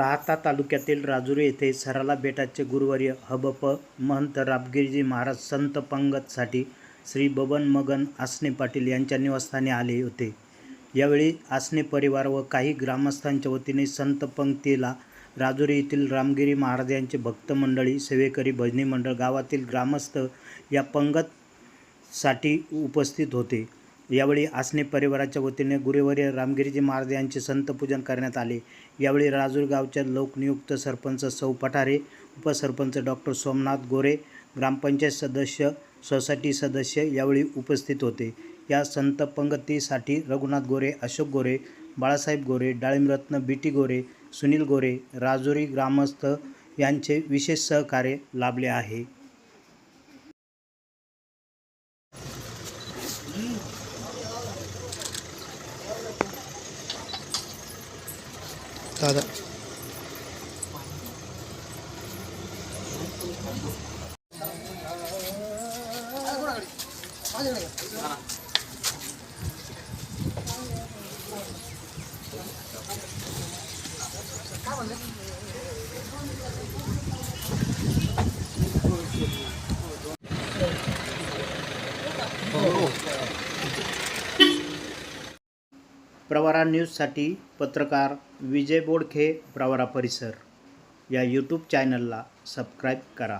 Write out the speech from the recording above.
राहता तालुक्यातील राजुरी येथे सराला बेटाचे गुरुवर्य हबप महंत रामगिरीजी महाराज संत पंगतसाठी श्री बबन मगन आसने पाटील यांच्या निवासस्थानी आले होते. यावेळी आसने परिवार व काही ग्रामस्थांच्या वतीने संत पंक्तीला राजुरी येथील रामगिरी महाराज यांचे भक्त मंडळी सेवेकरी भजनी मंडळ गावातील ग्रामस्थ या पंगतसाठी उपस्थित होते. यावेळी आसने परिवाराच्या वतीने गुरुवर्य रामगिरीजी महाराज यांचे संतपूजन करण्यात आले. यावेळी राजूर गावच्या लोकनियुक्त सरपंच सौ पठारे उपसरपंच डॉक्टर सोमनाथ गोरे ग्रामपंचायत सदस्य सोसायटी सदस्य यावेळी उपस्थित होते. या संत पंगतीसाठी रघुनाथ गोरे अशोक गोरे बाळासाहेब गोरे डाळिंबरत्न बी टी गोरे सुनील गोरे राजुरी ग्रामस्थ यांचे विशेष सहकार्य लाभले आहे. സാധാ Oh. प्रवारा न्यूजसाठी पत्रकार विजय बोडखे प्रवारा परिसर. या यूट्यूब चॅनलला सबस्क्राईब करा.